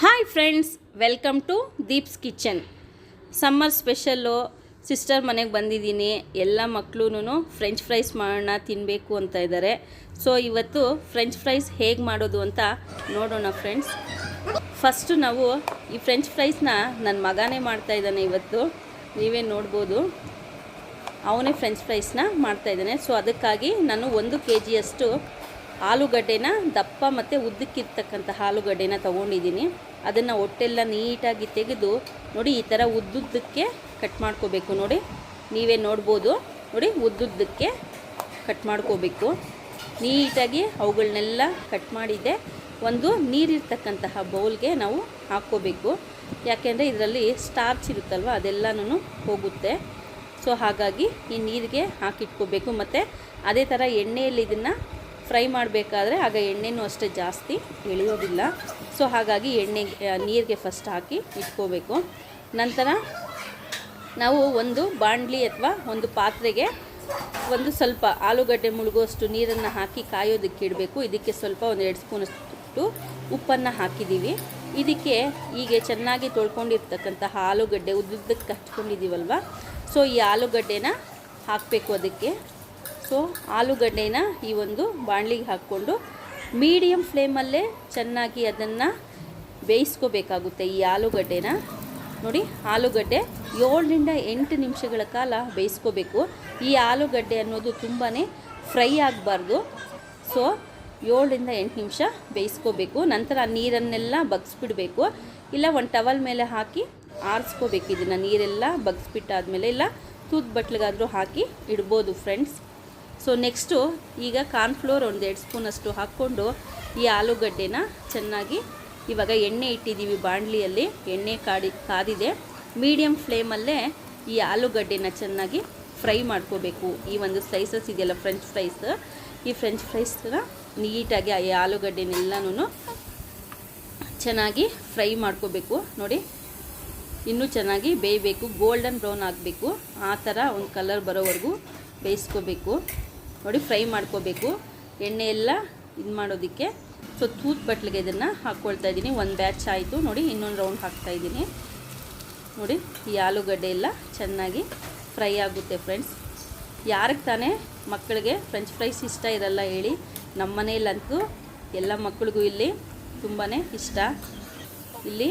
Hi friends welcome to Deeps kitchen summer special sister ಮನೆಗೆ ಬಂದಿದ್ದೀನಿ. ಎಲ್ಲ ಮಕ್ಕಳೂ ಫ್ರೆಂಚ್ ಫ್ರೈಸ್ ಮಾಡೋಣ ತಿನ್ನಬೇಕು ಅಂತ ಇದ್ದಾರೆ ಸೊ ಇವತ್ತು ಫ್ರೆಂಚ್ ಫ್ರೈಸ್ ಹೇಗೆ ಮಾಡೋದು ಅಂತ ನೋಡೋಣ ಫ್ರೆಂಡ್ಸ್ ಫಸ್ಟು ನಾವು ಈ ಫ್ರೆಂಚ್ ಫ್ರೈಸ್ನ ನನ್ನ ಮಗನೇ ಮಾಡ್ತಾ ಇದ್ದಾನೆ ಇವತ್ತು. ನೀವೇ ನೋಡ್ಬೋದು. ಅವನೇ ಫ್ರೆಂಚ್ ಫ್ರೈಸ್ನ ಮಾಡ್ತಾಯಿದ್ದಾನೆ ಸೊ ಅದಕ್ಕಾಗಿ ನಾನು ಒಂದು ಕೆ ಜಿಯಷ್ಟು ಆಲೂಗಡ್ಡೆನ ದಪ್ಪ ಮತ್ತು ಉದ್ದಕ್ಕಿರ್ತಕ್ಕಂಥ ಆಲೂಗಡ್ಡೆನ ತೊಗೊಂಡಿದ್ದೀನಿ. ಅದನ್ನು ಒಟ್ಟೆಲ್ಲ ನೀಟಾಗಿ ತೆಗೆದು ನೋಡಿ ಈ ಥರ ಉದ್ದುದ್ದಕ್ಕೆ ಕಟ್ ಮಾಡ್ಕೋಬೇಕು ನೋಡಿ. ನೀವೇ ನೋಡ್ಬೋದು. ನೋಡಿ ಉದ್ದುದ್ದಕ್ಕೆ ಕಟ್ ಮಾಡ್ಕೋಬೇಕು. ನೀಟಾಗಿ ಅವುಗಳನ್ನೆಲ್ಲ ಕಟ್ ಮಾಡಿದ್ದೆ ಒಂದು ನೀರಿರ್ತಕ್ಕಂತಹ ಬೌಲ್ಗೆ ನಾವು ಹಾಕ್ಕೋಬೇಕು. ಯಾಕೆಂದರೆ ಇದರಲ್ಲಿ ಸ್ಟಾರ್ಚ್ ಇರುತ್ತಲ್ವ ಅದೆಲ್ಲನೂ ಹೋಗುತ್ತೆ. ಸೊ ಹಾಗಾಗಿ ಈ ನೀರಿಗೆ ಹಾಕಿಟ್ಕೋಬೇಕು. ಮತ್ತು ಅದೇ ಥರ ಎಣ್ಣೆಯಲ್ಲಿ ಇದನ್ನು ಫ್ರೈ ಮಾಡಬೇಕಾದ್ರೆ ಆಗ ಎಣ್ಣೆನೂ ಅಷ್ಟೇ ಜಾಸ್ತಿ ಎಳೆಯೋದಿಲ್ಲ. ಸೊ ಹಾಗಾಗಿ ಎಣ್ಣೆ ನೀರಿಗೆ ಫಸ್ಟ್ ಹಾಕಿ ಇಟ್ಕೋಬೇಕು. ನಂತರ ನಾವು ಒಂದು ಬಾಣಲಿ ಅಥವಾ ಒಂದು ಪಾತ್ರೆಗೆ ಒಂದು ಸ್ವಲ್ಪ ಆಲೂಗಡ್ಡೆ ಮುಳುಗುವಷ್ಟು ನೀರನ್ನು ಹಾಕಿ ಕಾಯೋದಕ್ಕೆ ಇಡಬೇಕು. ಇದಕ್ಕೆ ಸ್ವಲ್ಪ ಒಂದು ಎರಡು ಸ್ಪೂನಷ್ಟು ಉಪ್ಪನ್ನು ಹಾಕಿದ್ದೀವಿ ಇದಕ್ಕೆ ಹೀಗೆ ಚೆನ್ನಾಗಿ ತೊಳ್ಕೊಂಡಿರ್ತಕ್ಕಂತಹ ಆಲೂಗಡ್ಡೆ ಉದ್ದುದ್ದಕ್ಕೆ ಹಚ್ಕೊಂಡಿದ್ದೀವಲ್ವ ಸೊ ಈ ಆಲೂಗಡ್ಡೆನ ಹಾಕಬೇಕು ಅದಕ್ಕೆ. ಸೊ ಆಲೂಗಡ್ಡೆನ ಈ ಒಂದು ಬಾಣಲಿಗೆ ಹಾಕ್ಕೊಂಡು ಮೀಡಿಯಮ್ ಫ್ಲೇಮಲ್ಲೇ ಚೆನ್ನಾಗಿ ಅದನ್ನು ಬೇಯಿಸ್ಕೋಬೇಕಾಗುತ್ತೆ ಈ ಆಲೂಗಡ್ಡೆನ. ನೋಡಿ, ಆಲೂಗಡ್ಡೆ ಏಳರಿಂದ ಎಂಟು ನಿಮಿಷಗಳ ಕಾಲ ಬೇಯಿಸ್ಕೋಬೇಕು. ಈ ಆಲೂಗಡ್ಡೆ ಅನ್ನೋದು ತುಂಬಾ ಫ್ರೈ ಆಗಬಾರ್ದು. ಸೊ, ಏಳರಿಂದ ಎಂಟು ನಿಮಿಷ ಬೇಯಿಸ್ಕೋಬೇಕು. ನಂತರ ನೀರನ್ನೆಲ್ಲ ಬಗ್ಸ್ಬಿಡಬೇಕು. ಇಲ್ಲ, ಒಂದು ಟವಲ್ ಮೇಲೆ ಹಾಕಿ ಆರಿಸ್ಕೋಬೇಕು. ಇದನ್ನು ನೀರೆಲ್ಲ ಬಗ್ಸ್ಬಿಟ್ಟಾದಮೇಲೆ, ಇಲ್ಲ, ತೂತ್ ಬಟ್ಲಿಗಾದರೂ ಹಾಕಿ ಇಡ್ಬೋದು ಫ್ರೆಂಡ್ಸ್ ಸೊ ನೆಕ್ಸ್ಟು ಈಗ ಕಾರ್ನ್ಫ್ಲೋರ್ ಒಂದು ಎರಡು ಸ್ಪೂನಷ್ಟು ಹಾಕ್ಕೊಂಡು ಈ ಆಲೂಗಡ್ಡೆನ ಚೆನ್ನಾಗಿ ಇವಾಗ ಎಣ್ಣೆ ಇಟ್ಟಿದ್ದೀವಿ ಬಾಣಲಿಯಲ್ಲಿ. ಎಣ್ಣೆ ಕಾಡಿ, ಕಾದಿದೆ. ಮೀಡಿಯಮ್ ಫ್ಲೇಮಲ್ಲೇ ಈ ಆಲೂಗಡ್ಡೆನ ಚೆನ್ನಾಗಿ ಫ್ರೈ ಮಾಡ್ಕೋಬೇಕು. ಈ ಒಂದು ಸ್ಲೈಸಸ್ ಇದೆಯಲ್ಲ ಫ್ರೆಂಚ್ ಫ್ರೈಸ್ ಈ ಫ್ರೆಂಚ್ ಫ್ರೈಸ್ನ ನೀಟಾಗಿ ಈ ಆಲೂಗಡ್ಡೆನೆಲ್ಲನೂ ಚೆನ್ನಾಗಿ ಫ್ರೈ ಮಾಡ್ಕೋಬೇಕು. ನೋಡಿ, ಇನ್ನೂ ಚೆನ್ನಾಗಿ ಬೇಯಬೇಕು. ಗೋಲ್ಡನ್ ಬ್ರೌನ್ ಆಗಬೇಕು. ಆ ಥರ ಒಂದು ಕಲರ್ ಬರೋವರೆಗೂ ಬೇಯಿಸ್ಕೋಬೇಕು. ನೋಡಿ ಫ್ರೈ ಮಾಡ್ಕೋಬೇಕು. ಎಣ್ಣೆ ಎಲ್ಲ ಇದು ಮಾಡೋದಕ್ಕೆ. ಸೊ ತೂತ್ ಬಟ್ಲಿಗೆ ಇದನ್ನು ಹಾಕ್ಕೊಳ್ತಾ ಇದ್ದೀನಿ. ಒಂದು ಬ್ಯಾಚ್ ಆಯಿತು. ನೋಡಿ, ಇನ್ನೊಂದು ರೌಂಡ್ ಹಾಕ್ತಾ ಇದ್ದೀನಿ. ನೋಡಿ, ಈ ಆಲೂಗಡ್ಡೆ ಎಲ್ಲ ಚೆನ್ನಾಗಿ ಫ್ರೈ ಆಗುತ್ತೆ ಫ್ರೆಂಡ್ಸ್ ಯಾರಿಗೆ ತಾನೇ ಮಕ್ಕಳಿಗೆ ಫ್ರೆಂಚ್ ಫ್ರೈಸ್ ಇಷ್ಟ ಇರಲ್ಲ ಹೇಳಿ ನಮ್ಮ ಮನೆಯಲ್ಲಂತೂ ಎಲ್ಲ ಮಕ್ಕಳಿಗೂ ಇಲ್ಲಿ ತುಂಬಾ ಇಷ್ಟ. ಇಲ್ಲಿ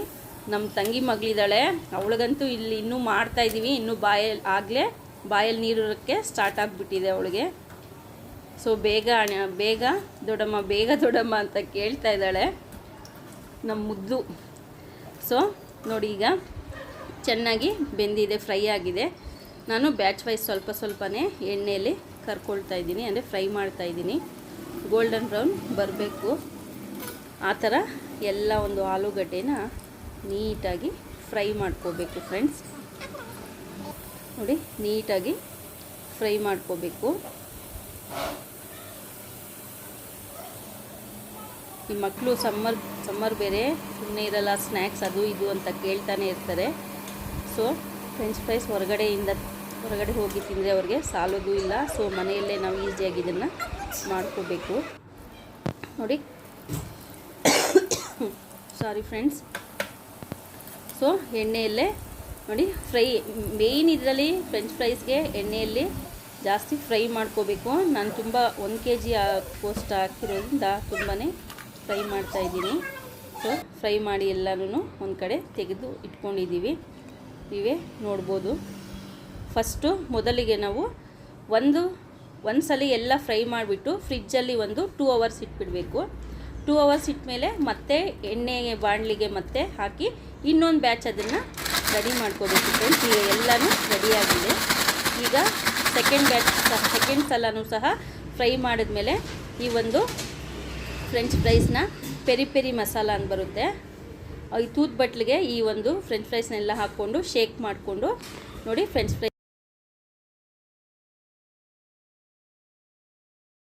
ನಮ್ಮ ತಂಗಿ ಮಗಳಿದ್ದಾಳೆ. ಅವಳಿಗಂತೂ ಇಲ್ಲಿ ಇನ್ನೂ ಮಾಡ್ತಾಯಿದ್ದೀವಿ ಇನ್ನೂ ಬಾಯಲ್ಲಿ ಆಗಲೇ ಬಾಯಲ್ಲಿ ನೀರಿರೋಕ್ಕೆ ಸ್ಟಾರ್ಟ್ ಆಗಿಬಿಟ್ಟಿದೆ ಅವಳಿಗೆ. ಸೊ ಬೇಗ ಬೇಗ ದೊಡ್ಡಮ್ಮ ಬೇಗ ದೊಡ್ಡಮ್ಮ ಅಂತ ಕೇಳ್ತಾ ಇದ್ದಾಳೆ. ನಮ್ಮ ಮುದ್ದು. ಸೊ ನೋಡಿ ಈಗ ಚೆನ್ನಾಗಿ ಬೆಂದಿದೆ, ಫ್ರೈ ಆಗಿದೆ. ನಾನು ಬ್ಯಾಚ್ ವೈಸ್ ಸ್ವಲ್ಪ ಸ್ವಲ್ಪನೇ ಎಣ್ಣೆಯಲ್ಲಿ ಕರ್ಕೊಳ್ತಾ ಇದ್ದೀನಿ, ಅಂದರೆ ಫ್ರೈ ಮಾಡ್ತಾ ಇದ್ದೀನಿ. ಗೋಲ್ಡನ್ ಬ್ರೌನ್ ಬರಬೇಕು. ಆ ಥರ ಎಲ್ಲ ಒಂದು ಆಲೂಗಡ್ಡೆನ ನೀಟಾಗಿ ಫ್ರೈ ಮಾಡ್ಕೋಬೇಕು ಫ್ರೆಂಡ್ಸ್ ನೋಡಿ, ನೀಟಾಗಿ ಫ್ರೈ ಮಾಡ್ಕೋಬೇಕು. ಈ ಮಕ್ಕಳು ಸಮ್ಮರ್ ಸಮ್ಮರ್ ಬೇರೆ ಸುಮ್ಮನೆ ಇರಲ್ಲ ಸ್ನ್ಯಾಕ್ಸ್ ಅದು ಇದು ಅಂತ ಕೇಳ್ತಾನೆ ಇರ್ತಾರೆ. ಸೊ ಫ್ರೆಂಚ್ ಫ್ರೈಸ್ ಹೊರಗಡೆಯಿಂದ, ಹೊರಗಡೆ ಹೋಗಿ ತಿಂದರೆ ಅವ್ರಿಗೆ ಸಾಲೋದು ಇಲ್ಲ. ಸೊ ಮನೆಯಲ್ಲೇ ನಾವು ಈಸಿಯಾಗಿ ಇದನ್ನು ಮಾಡ್ಕೋಬೇಕು. ನೋಡಿ. ಸಾರಿ ಫ್ರೆಂಡ್ಸ್ ಸೊ ಎಣ್ಣೆಯಲ್ಲೇ, ನೋಡಿ, ಫ್ರೈ ಮೇಯ್ನ್ ಇದರಲ್ಲಿ ಫ್ರೆಂಚ್ ಫ್ರೈಸ್ಗೆ ಎಣ್ಣೆಯಲ್ಲಿ ಜಾಸ್ತಿ ಫ್ರೈ ಮಾಡ್ಕೋಬೇಕು. ನಾನು ತುಂಬ ಒಂದು ಕೆ ಜಿ ಪೋಸ್ಟ್ ಹಾಕಿರೋದ್ರಿಂದ ತುಂಬಾ ಫ್ರೈ ಮಾಡ್ತಾಯಿದ್ದೀನಿ ಸೊ ಫ್ರೈ ಮಾಡಿ ಎಲ್ಲನೂ ಒಂದು ಕಡೆ ತೆಗೆದು ಇಟ್ಕೊಂಡಿದ್ದೀವಿ ನೀವೇ ನೋಡ್ಬೋದು. ಫಸ್ಟು ಮೊದಲಿಗೆ ನಾವು ಒಂದು ಒಂದು ಸಲ ಎಲ್ಲ ಫ್ರೈ ಮಾಡಿಬಿಟ್ಟು ಫ್ರಿಜ್ಜಲ್ಲಿ ಒಂದು ಟೂ ಅವರ್ಸ್ ಇಟ್ಬಿಡಬೇಕು. ಟೂ ಅವರ್ಸ್ ಇಟ್ಮೇಲೆ ಮತ್ತೆ ಎಣ್ಣೆ, ಬಾಣಲಿಗೆ ಮತ್ತೆ ಹಾಕಿ ಇನ್ನೊಂದು ಬ್ಯಾಚ್ ಅದನ್ನು ರೆಡಿ ಮಾಡ್ಕೋಬೇಕು. ಫ್ರೆಂಡ್ಸ್ ಈಗ ಎಲ್ಲನೂ ರೆಡಿಯಾಗಿದೆ ಈಗ ಸೆಕೆಂಡ್ ಬ್ಯಾಚ್ ಸೆಕೆಂಡ್ ಸಲನೂ ಸಹ ಫ್ರೈ ಮಾಡಿದ್ಮೇಲೆ ಈ ಒಂದು ಫ್ರೆಂಚ್ ಫ್ರೈಸ್ನ ಪೆರಿ ಪೆರಿ ಮಸಾಲ ಅಂತ ಬರುತ್ತೆ. ಈ ತೂತ್ ಬಟ್ಲಿಗೆ ಈ ಒಂದು ಫ್ರೆಂಚ್ ಫ್ರೈಸ್ನೆಲ್ಲ ಹಾಕ್ಕೊಂಡು ಶೇಕ್ ಮಾಡಿಕೊಂಡು ನೋಡಿ ಫ್ರೆಂಚ್ ಫ್ರೈ